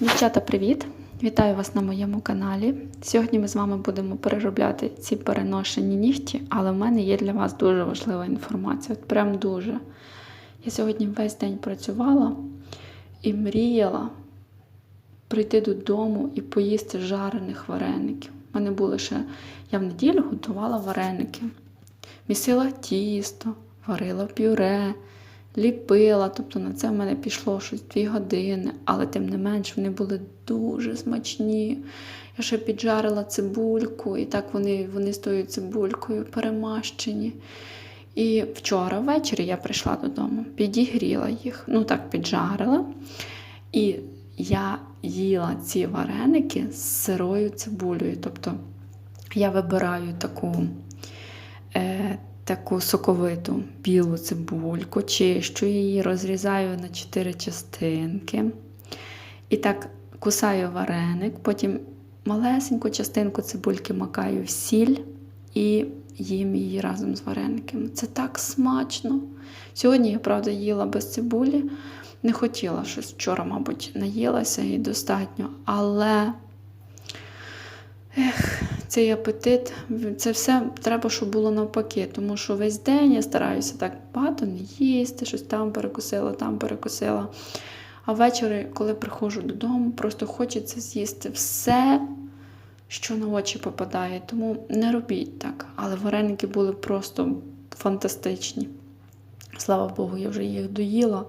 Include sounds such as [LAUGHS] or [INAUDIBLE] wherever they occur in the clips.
Дівчата, привіт! Вітаю вас на моєму каналі. Сьогодні ми з вами будемо переробляти ці переношені нігті, але в мене є для вас дуже важлива інформація. От прям дуже. Я сьогодні весь день працювала і мріяла прийти додому і поїсти жарених вареників. У мене були ще, я в неділю готувала вареники. Місила тісто, варила пюре, ліпила. Тобто на це в мене пішло щось дві години, але тим не менш вони були дуже смачні. Я ще піджарила цибульку, і так вони, вони з тою цибулькою перемащені. І вчора ввечері я прийшла додому, підігріла їх, ну так піджарила. І я їла ці вареники з сирою цибулею. Тобто я вибираю таку, е, таку соковиту білу цибульку, чищу її, розрізаю на чотири частинки. І так кусаю вареник, потім малесеньку частинку цибульки макаю в сіль і їм її разом з варениками. Це так смачно. Сьогодні я, правда, їла без цибулі. Не хотіла щось вчора, мабуть, наїлася і достатньо. Але ех, цей апетит, це все треба, щоб було навпаки. Тому що весь день я стараюся так багато не їсти, щось там перекусила, там перекусила. А ввечері, коли приходжу додому, просто хочеться з'їсти все, що на очі попадає. Тому не робіть так. Але вареники були просто фантастичні. Слава Богу, я вже їх доїла.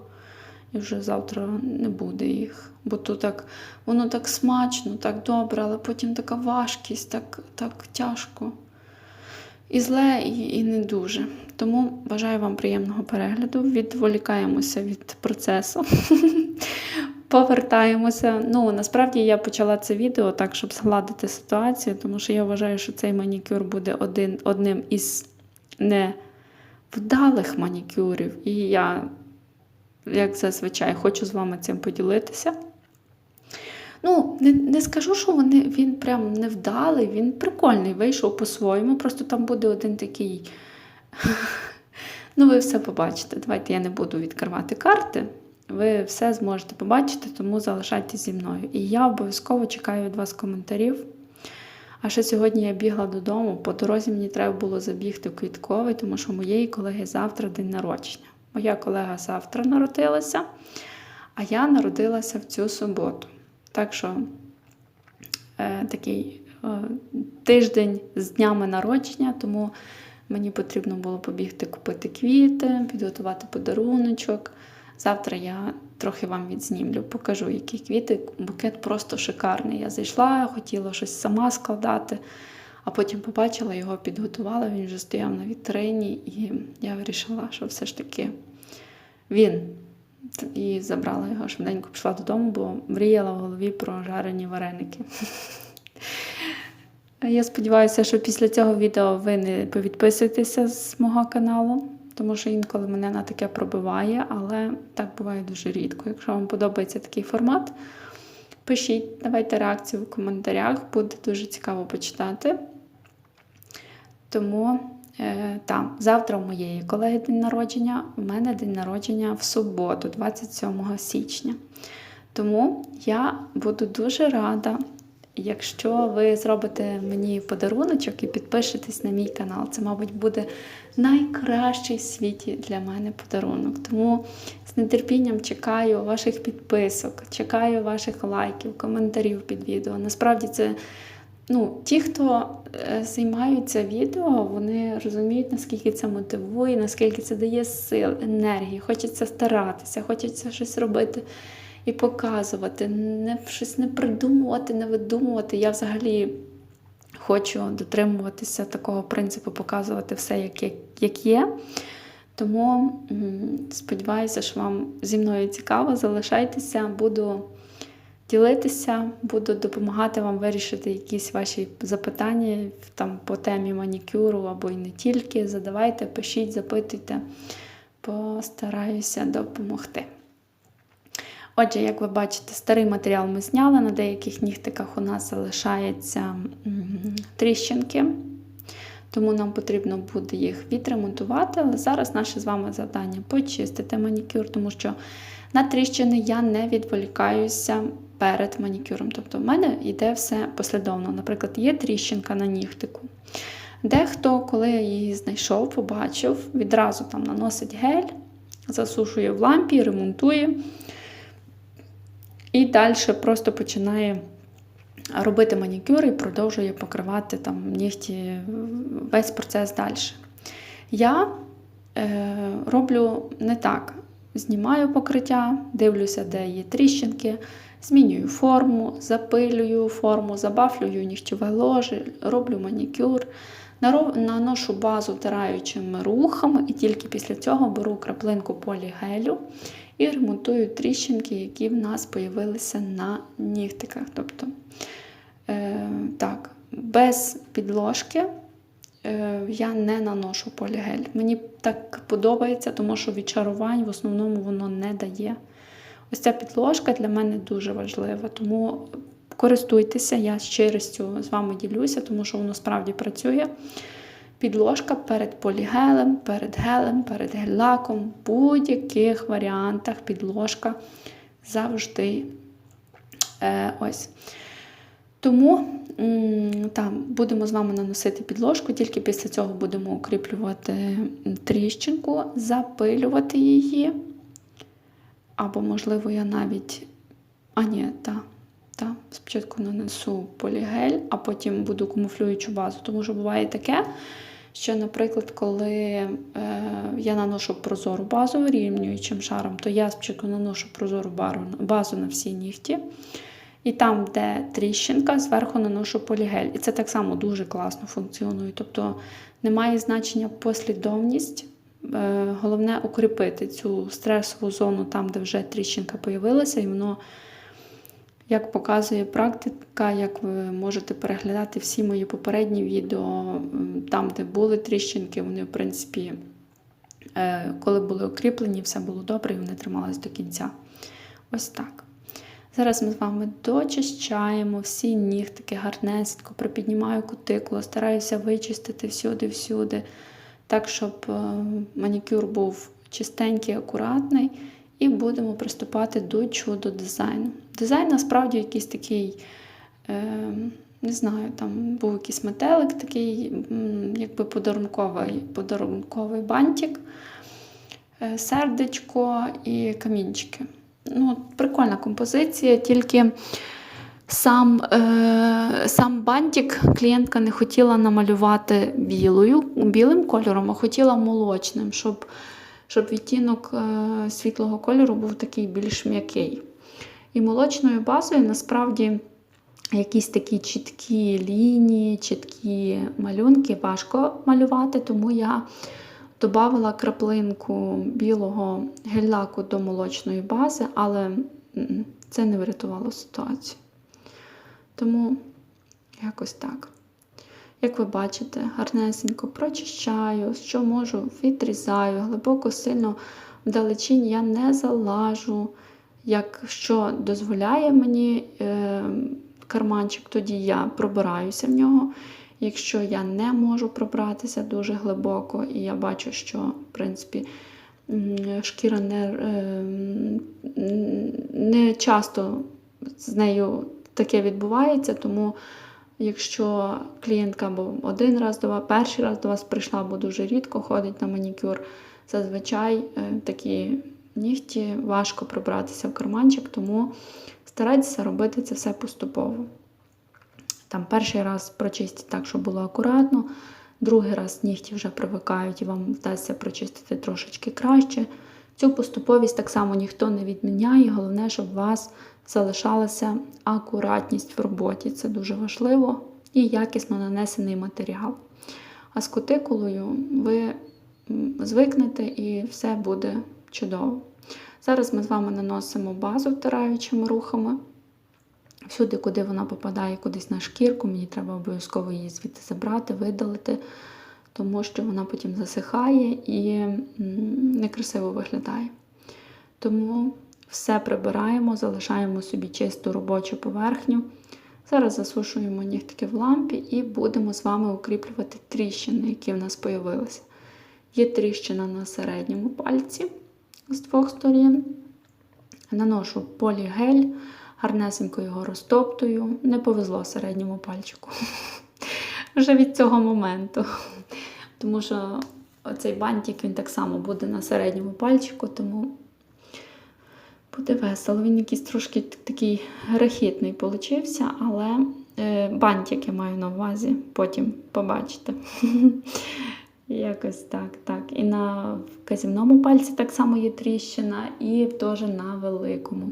І вже завтра не буде їх. Бо то так, воно так смачно, так добре, але потім така важкість, так, так тяжко. І зле, і, і не дуже. Тому бажаю вам приємного перегляду. Відволікаємося від процесу. [LAUGHS] Повертаємося. Ну, насправді я почала це відео так, щоб згладити ситуацію, тому що я вважаю, що цей манікюр буде один, одним із невдалих манікюрів. І я як зазвичай, хочу з вами цим поділитися. Ну, не не скажу, що вони, він прям невдалий, він прикольний, вийшов по-своєму. Просто там буде один такий. [LAUGHS] Ну, ви все побачите. Давайте я не буду відкривати карти. Ви все зможете побачити, тому залишайтеся зі мною. І я обов'язково чекаю від вас коментарів. А ще сьогодні я бігла додому. По дорозі мені треба було забігти в квітковий, тому що моєї колеги завтра день народження. Моя колега завтра народилася, а я народилася в цю суботу. Так що е, такий е, тиждень з днями народження, тому мені потрібно було побігти купити квіти, підготувати подаруночок. Завтра я трохи вам відзнімлю, покажу, які квіти. Букет просто шикарний. Я зайшла, хотіла щось сама складати, а потім побачила його, підготувала, він вже стояв на вітрині, і я вирішила, що все ж таки він. І забрала його швиденько, пішла додому, бо мріяла в голові про жарені вареники. Я сподіваюся, що після цього відео ви не повідписуєтеся з мого каналу, тому що інколи мене на таке пробиває, але так буває дуже рідко. Якщо вам подобається такий формат, пишіть, давайте реакцію в коментарях, буде дуже цікаво почитати. Тому, там, завтра у моєї колеги день народження, у мене день народження в суботу, 27 січня. Тому я буду дуже рада, якщо ви зробите мені подаруночок і підпишетесь на мій канал. Це, мабуть, буде найкращий в світі для мене подарунок. Тому з нетерпінням чекаю ваших підписок, чекаю ваших лайків, коментарів під відео. Насправді це. Ну, ті, хто е, займаються відео, вони розуміють, наскільки це мотивує, наскільки це дає сил, енергії. Хочеться старатися, хочеться щось робити і показувати, не щось не придумувати, не видумувати. Я взагалі хочу дотримуватися такого принципу, показувати все, як, як, як є. Тому сподіваюся, що вам зі мною цікаво. Залишайтеся, буду ділитися, буду допомагати вам вирішити якісь ваші запитання там, по темі манікюру або й не тільки. Задавайте, пишіть, запитуйте, постараюся допомогти. Отже, як ви бачите, старий матеріал ми зняли, на деяких нігтиках у нас залишаються тріщинки, тому нам потрібно буде їх відремонтувати. Але зараз наше з вами завдання почистити манікюр, тому що на тріщини я не відволікаюся перед манікюром. Тобто в мене йде все послідовно. Наприклад, є тріщинка на нігтику. Дехто, коли я її знайшов, побачив, відразу там наносить гель, засушує в лампі, ремонтує. І далі просто починає робити манікюр і продовжує покривати там нігті весь процес далі. Я е, роблю не так. Знімаю покриття, дивлюся, де є тріщинки, змінюю форму, запилюю форму, забафлюю нігтєве ложе, роблю манікюр, наношу базу втираючими рухами, і тільки після цього беру краплинку полігелю і ремонтую тріщинки, які в нас з'явилися на нігтиках. Тобто, е, так, без підложки е, я не наношу полігель. Мені так подобається, тому що відчарувань в основному воно не дає. Ось ця підложка для мене дуже важлива, тому користуйтеся, я щирістю з вами ділюся, тому що воно справді працює. Підложка перед полігелем, перед гелем, перед гель-лаком, в будь-яких варіантах підложка завжди. Е, ось. Тому там будемо з вами наносити підложку, тільки після цього будемо укріплювати тріщинку, запилювати її. Або, можливо, я навіть. А, ні, та, та. Спочатку нанесу полігель, а потім буду камуфлюючу базу. Тому що буває таке, що, наприклад, коли е, я наношу прозору базу вирівнюючим шаром, то я спочатку наношу прозору базу на всі нігті. І там, де тріщинка, зверху наношу полігель. І це так само дуже класно функціонує. Тобто немає значення послідовність. Е, Головне укріпити цю стресову зону там, де вже тріщинка появилася, і воно, як показує практика, як ви можете переглядати всі мої попередні відео, там, де були тріщинки, вони, в принципі, е, коли були укріплені, все було добре і вони тримались до кінця. Ось так. Зараз ми з вами дочищаємо всі нігтики гарнесенько, припіднімаю кутикулу, стараюся вичистити всюди-всюди, так, щоб е, манікюр був чистенький, акуратний, і будемо приступати до чудо дизайну. Дизайн насправді якийсь такий, е, не знаю, там був якийсь метелик, такий, якби подарунковий, подарунковий бантик, е, сердечко і камінчики. Ну, прикольна композиція, тільки сам, е, сам бантик клієнтка не хотіла намалювати білою, білим кольором, а хотіла молочним, щоб, щоб відтінок е, світлого кольору був такий більш м'який. І молочною базою насправді якісь такі чіткі лінії, чіткі малюнки важко малювати, тому я Добавила краплинку білого гель-лаку до молочної бази, але це не врятувало ситуацію. Тому якось так. Як ви бачите, гарнесенько прочищаю, що можу, відрізаю, глибоко сильно вдалечінь я не залажу. Якщо дозволяє мені е, карманчик, тоді я пробираюся в нього. Якщо я не можу пробратися дуже глибоко, і я бачу, що в принципі шкіра не, е, не часто з нею таке відбувається, тому якщо клієнтка або один раз до вас, перший раз до вас прийшла, бо дуже рідко ходить на манікюр, зазвичай е, такі нігті важко пробратися в карманчик, тому старайтеся робити це все поступово. Там перший раз прочистіть так, щоб було акуратно, другий раз нігті вже привикають і вам вдасться прочистити трошечки краще. Цю поступовість так само ніхто не відміняє. Головне, щоб у вас залишалася акуратність в роботі. Це дуже важливо і якісно нанесений матеріал. А з кутикулою ви звикнете і все буде чудово. Зараз ми з вами наносимо базу втираючими рухами. Всюди, куди вона попадає кудись на шкірку, мені треба обов'язково її звідти забрати, видалити, тому що вона потім засихає і некрасиво виглядає. Тому все прибираємо, залишаємо собі чисту робочу поверхню. Зараз засушуємо нігтики в лампі і будемо з вами укріплювати тріщини, які в нас з'явилися. Є тріщина на середньому пальці з двох сторін. Наношу полігель, гарнесенько його розтоптую. Не повезло середньому пальчику. [LAUGHS] Вже від цього моменту. Тому що оцей бантик він так само буде на середньому пальчику, тому буде весело. Він якийсь трошки такий грахітний получився, але е, бантик я маю на увазі, потім побачите. [LAUGHS] Якось так, так. І на вказівному пальці так само є тріщина, і теж на великому.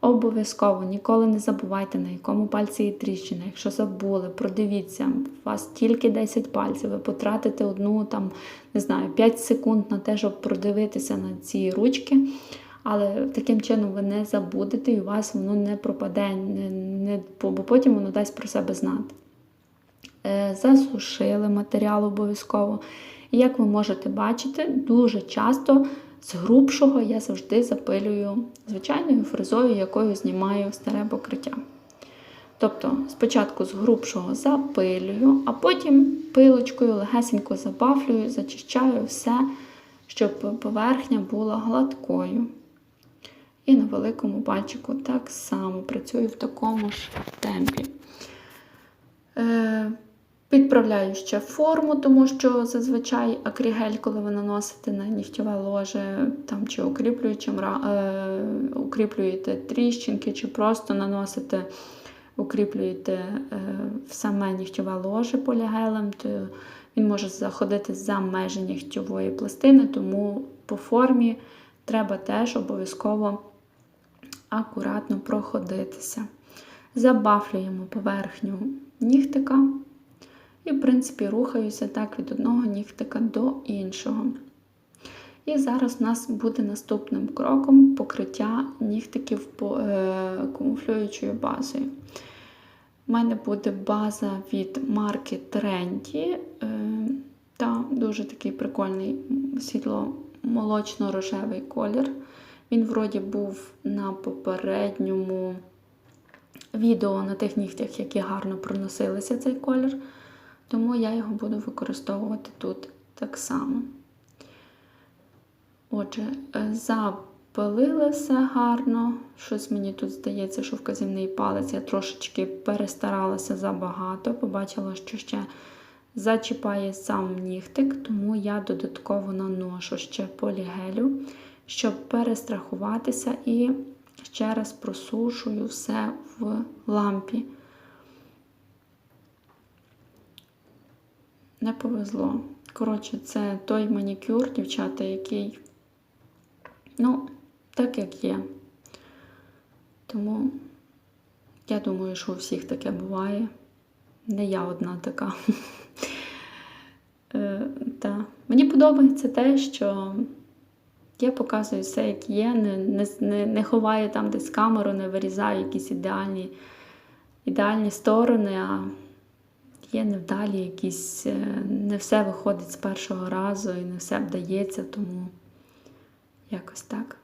Обов'язково ніколи не забувайте, на якому пальці є тріщина. Якщо забули, продивіться, у вас тільки 10 пальців, ви потратите одну, там, не знаю, 5 секунд на те, щоб продивитися на ці ручки. Але таким чином ви не забудете і у вас воно не пропаде, не, не, бо потім воно дасть про себе знати. Е, засушили матеріал обов'язково. І як ви можете бачити, дуже часто з грубшого я завжди запилюю звичайною фрезою, якою знімаю старе покриття. Тобто, спочатку з грубшого запилюю, а потім пилочкою легесенько забафлюю, зачищаю все, щоб поверхня була гладкою. І на великому пальчику так само працюю в такому ж темпі. Е, Підправляю ще форму, тому що зазвичай акрігель, коли ви наносите на нігтєве ложе там, чи укріплюючим, е, укріплюєте тріщинки, чи просто наносите, укріплюєте е, саме нігтєве ложе полігелем, то він може заходити за межі нігтєвої пластини, тому по формі треба теж обов'язково акуратно проходитися. Забафлюємо поверхню нігтика. І, в принципі, рухаюся так від одного нігтика до іншого. І зараз у нас буде наступним кроком покриття нігтиків е, камуфлюючою базою. У мене буде база від марки. Е, та дуже такий прикольний світло-молочно-рожевий колір. Він, вроді, був на попередньому відео на тих нігтях, які гарно проносилися цей колір. Тому я його буду використовувати тут так само. Отже, е, запилили все гарно. Щось мені тут здається, що вказівний палець я трошечки перестаралася забагато. Побачила, що ще зачіпає сам нігтик, тому я додатково наношу ще полігелю, щоб перестрахуватися і ще раз просушую все в лампі. не повезло. Коротше, це той манікюр, дівчата, який, ну, так як є. Тому я думаю, що у всіх таке буває. Не я одна така. [LAUGHS] Е. Мені подобається те, що я показую все, як є, не не, не ховаю там десь камеру, не вирізаю якісь ідеальні, ідеальні сторони. а є невдалі якісь, е, не все виходить з першого разу і не все вдається, тому якось так.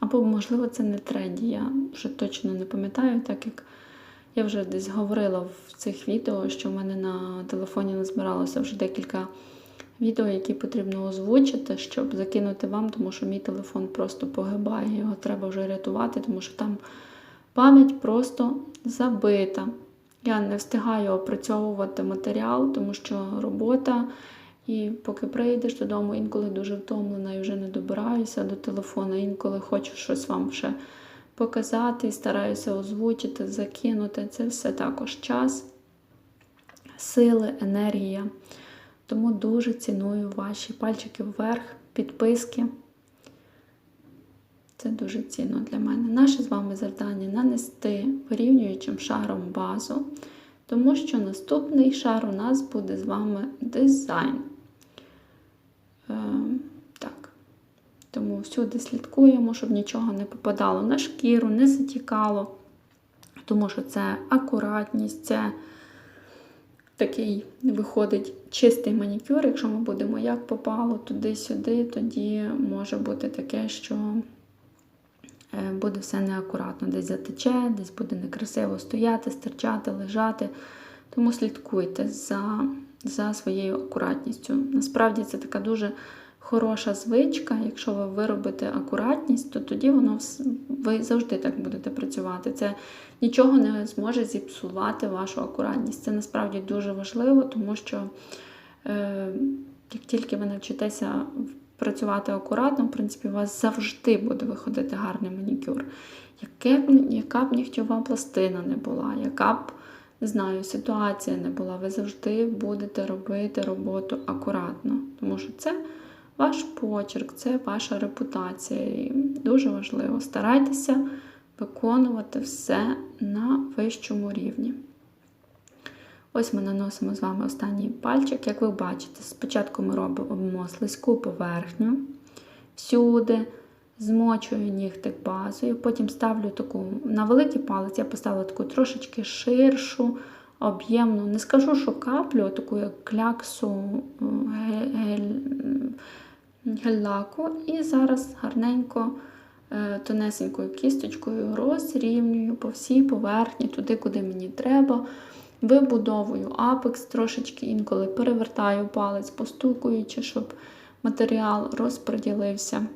Або, можливо, це не тренді, я вже точно не пам'ятаю, так як я вже десь говорила в цих відео, що в мене на телефоні назбиралося вже декілька відео, які потрібно озвучити, щоб закинути вам, тому що мій телефон просто погибає, його треба вже рятувати, тому що там пам'ять просто забита. Я не встигаю опрацьовувати матеріал, тому що робота. І поки прийдеш додому, інколи дуже втомлена і вже не добираюся до телефону, інколи хочу щось вам ще показати, і стараюся озвучити, закинути. Це все також час, сили, енергія. Тому дуже ціную ваші пальчики вверх, підписки. Це дуже цінно для мене. Наше з вами завдання нанести вирівнюючим шаром базу, тому що наступний шар у нас буде з вами дизайн. Е, так. Тому всюди слідкуємо, щоб нічого не попадало на шкіру, не затікало. Тому що це акуратність, це такий виходить чистий манікюр. Якщо ми будемо як попало туди-сюди, тоді може бути таке, що Е, буде все неакуратно. Десь затече, десь буде некрасиво стояти, стирчати, лежати. Тому слідкуйте за за своєю акуратністю. Насправді це така дуже хороша звичка, якщо ви виробите акуратність, то тоді воно ви завжди так будете працювати. Це нічого не зможе зіпсувати вашу акуратність. Це насправді дуже важливо, тому що е, як тільки ви навчитеся працювати акуратно, в принципі, у вас завжди буде виходити гарний манікюр. Яке б, яка б нігтєва пластина не була, яка б не знаю, ситуація не була, ви завжди будете робити роботу акуратно, тому що це ваш почерк, це ваша репутація. І дуже важливо. Старайтеся виконувати все на вищому рівні. Ось ми наносимо з вами останній пальчик. Як ви бачите, спочатку ми робимо слизьку поверхню всюди, змочую нігтик базою, потім ставлю таку на великий палець, я поставила таку трошечки ширшу, об'ємну, не скажу, що каплю, таку як кляксу е, ге- гель- гель-лаку. І зараз гарненько е, тонесенькою кісточкою розрівнюю по всій поверхні, туди, куди мені треба. Вибудовую апекс трошечки інколи перевертаю палець, постукуючи, щоб матеріал розподілився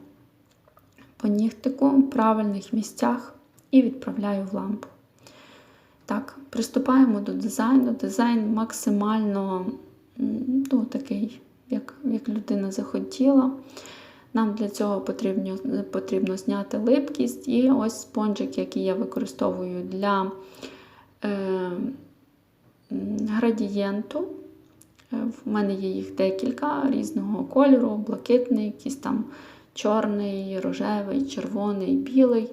по нігтику в правильних місцях і відправляю в лампу. Так, приступаємо до дизайну. Дизайн максимально ну, такий, як, як людина захотіла. Нам для цього потрібно, потрібно зняти липкість. І ось спонжик, який я використовую для е, градієнту. Е, В мене є їх декілька різного кольору, блакитний, якийсь там чорний, рожевий, червоний, білий.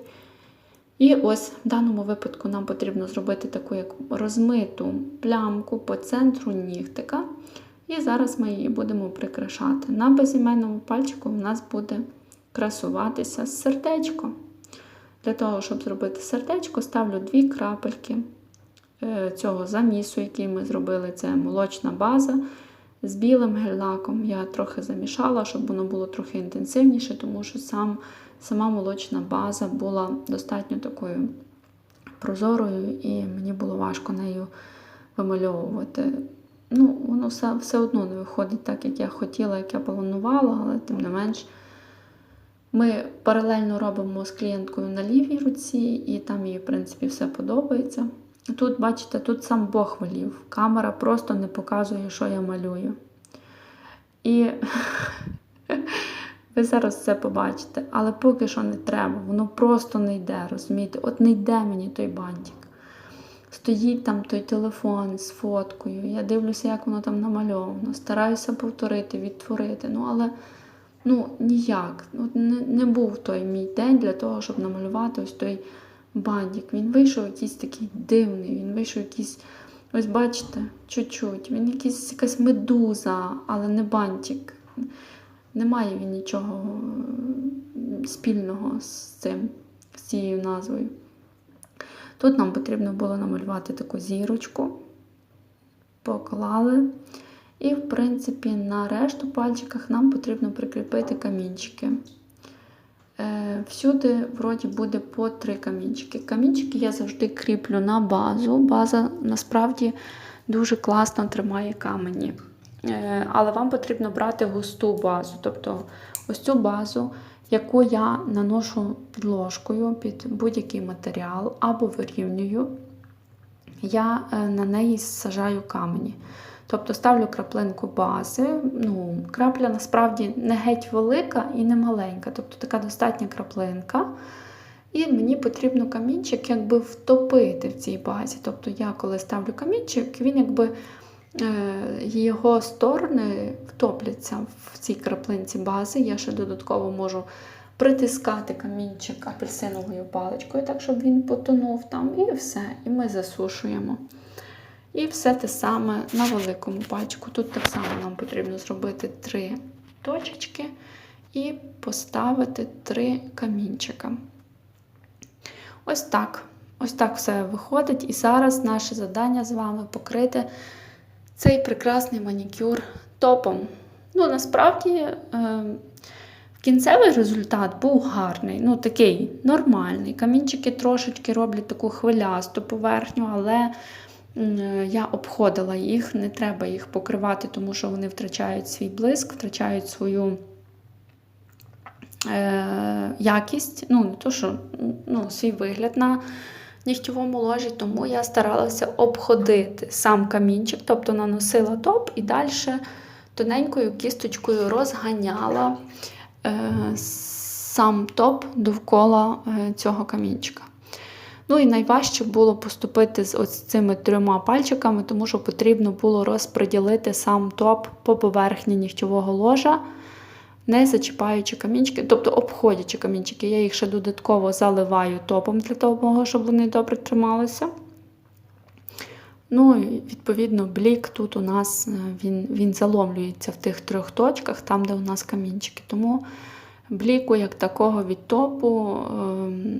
І ось в даному випадку нам потрібно зробити таку як розмиту плямку по центру нігтика. І зараз ми її будемо прикрашати. На безіменному пальчику у нас буде красуватися сердечко. Для того, щоб зробити сердечко, ставлю дві крапельки е, цього замісу, який ми зробили. Це молочна база з білим гель-лаком. Я трохи замішала, щоб воно було трохи інтенсивніше, тому що сам, сама молочна база була достатньо такою прозорою, і мені було важко нею вимальовувати. Ну, воно все, все одно не виходить так, як я хотіла, як я планувала, але тим не менш. Ми паралельно робимо з клієнткою на лівій руці, і там їй, в принципі, все подобається. Тут, бачите, тут сам Бог волів. Камера просто не показує, що я малюю. І [LAUGHS] ви зараз це побачите, але поки що не треба, воно просто не йде, розумієте? От не йде мені той бантик. Стоїть там той телефон з фоткою, я дивлюся, як воно там намальовано, стараюся повторити, відтворити. Ну, але ну, ніяк. От не, не був той мій день для того, щоб намалювати ось той бантик. Він вийшов якийсь такий дивний, він вийшов якийсь, ось бачите, чуть-чуть. Він якийсь якась медуза, але не бантик. Немає він нічого е, спільного з цим, з цією назвою. Тут нам потрібно було намалювати таку зірочку, поклали. І, в принципі, на решту пальчиках нам потрібно прикріпити камінчики. Е, Всюди, вроді, буде по три камінчики. Камінчики я завжди кріплю на базу. База насправді дуже класно тримає камені. Е, Але вам потрібно брати густу базу. Тобто ось цю базу, яку я наношу підложкою під будь-який матеріал або вирівнюю, я е, на неї сажаю камені. Тобто ставлю краплинку бази. Ну, Крапля насправді не геть велика і не маленька, тобто така достатня краплинка. І мені потрібно камінчик якби втопити в цій базі. Тобто я, коли ставлю камінчик, він якби його сторони втопляться в цій краплинці бази. Я ще додатково можу притискати камінчик апельсиновою паличкою, так, щоб він потонув там, і все. І ми засушуємо. І все те саме на великому пальчику. Тут так само нам потрібно зробити три точечки і поставити три камінчика. Ось так. Ось так все виходить. І зараз наше завдання з вами покрити цей прекрасний манікюр топом. Ну, насправді, е, кінцевий результат був гарний, ну такий нормальний. Камінчики трошечки роблять таку хвилясту поверхню, але м, я обходила їх, не треба їх покривати, тому що вони втрачають свій блиск, втрачають свою е, якість, ну, не то, що ну, свій вигляд на нігтєвому ложі, тому я старалася обходити сам камінчик, тобто наносила топ і далі тоненькою кісточкою розганяла е, сам топ довкола е, цього камінчика. Ну і найважче було поступити з ось цими трьома пальчиками, тому що потрібно було розподілити сам топ по поверхні нігтєвого ложа, не зачіпаючи камінчики, тобто обходячи камінчики. Я їх ще додатково заливаю топом для того, щоб вони добре трималися. Ну, і відповідно, блік тут у нас е, він, він заломлюється в тих трьох точках, там, де у нас камінчики. Тому бліку, як такого від топу, ем,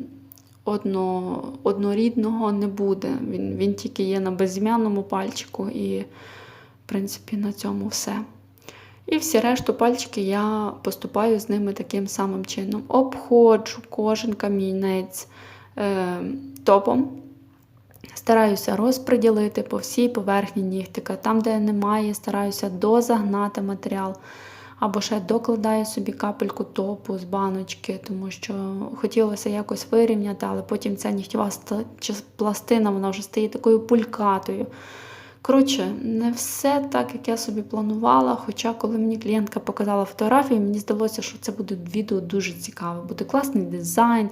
одно, однорідного не буде. Він, він тільки є на безім'яному пальчику, і, в принципі, на цьому все. І всі решту пальчики я поступаю з ними таким самим чином. Обходжу кожен камінець е, топом. Стараюся розподілити по всій поверхні нігтика. Там, де немає, стараюся дозагнати матеріал. Або ще докладаю собі капельку топу з баночки, тому що хотілося якось вирівняти, але потім ця нігтєва пластина вона вже стає такою пулькатою. Коротше, не все так, як я собі планувала. Хоча, коли мені клієнтка показала фотографії, мені здалося, що це буде відео дуже цікаве, буде класний дизайн.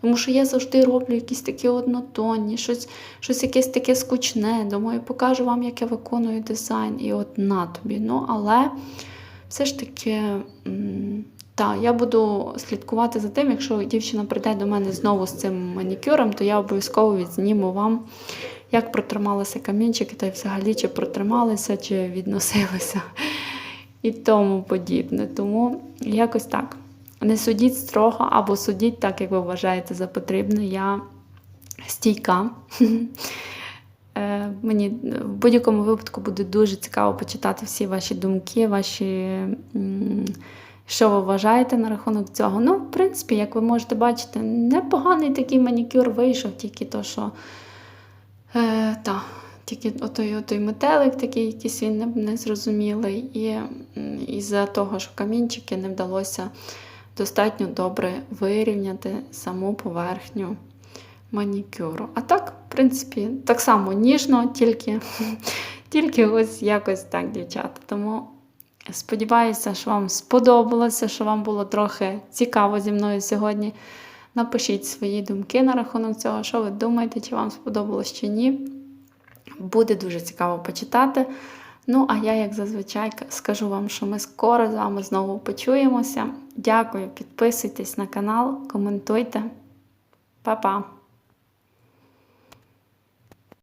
Тому що я завжди роблю якісь такі однотонні, щось, щось якесь таке скучне. Думаю, покажу вам, як я виконую дизайн. І от на тобі. Ну, але все ж таки, м, та, я буду слідкувати за тим, якщо дівчина прийде до мене знову з цим манікюром, то я обов'язково відзніму вам, як протрималися камінчики, та й взагалі чи протрималися, чи відносилися і тому подібне. Тому якось так. Не судіть строго або судіть так, як ви вважаєте за потрібне. Я стійка. [LAUGHS] Е, Мені в будь-якому випадку буде дуже цікаво почитати всі ваші думки, ваші, що ви вважаєте на рахунок цього. Ну, в принципі, як ви можете бачити, непоганий такий манікюр вийшов, тільки то, що е, та, тільки отой, отой метелик такий, якийсь він не- незрозумілий. І із-за того, що камінчики не вдалося достатньо добре вирівняти саму поверхню манікюру. А так, в принципі, так само ніжно, тільки, [LAUGHS] тільки ось якось так, дівчата. Тому сподіваюся, що вам сподобалося, що вам було трохи цікаво зі мною сьогодні. Напишіть свої думки на рахунок цього, що ви думаєте, чи вам сподобалось чи ні. Буде дуже цікаво почитати. Ну, а я, як зазвичай, скажу вам, що ми скоро з вами знову почуємося. Дякую, підписуйтесь на канал, коментуйте. Па-па!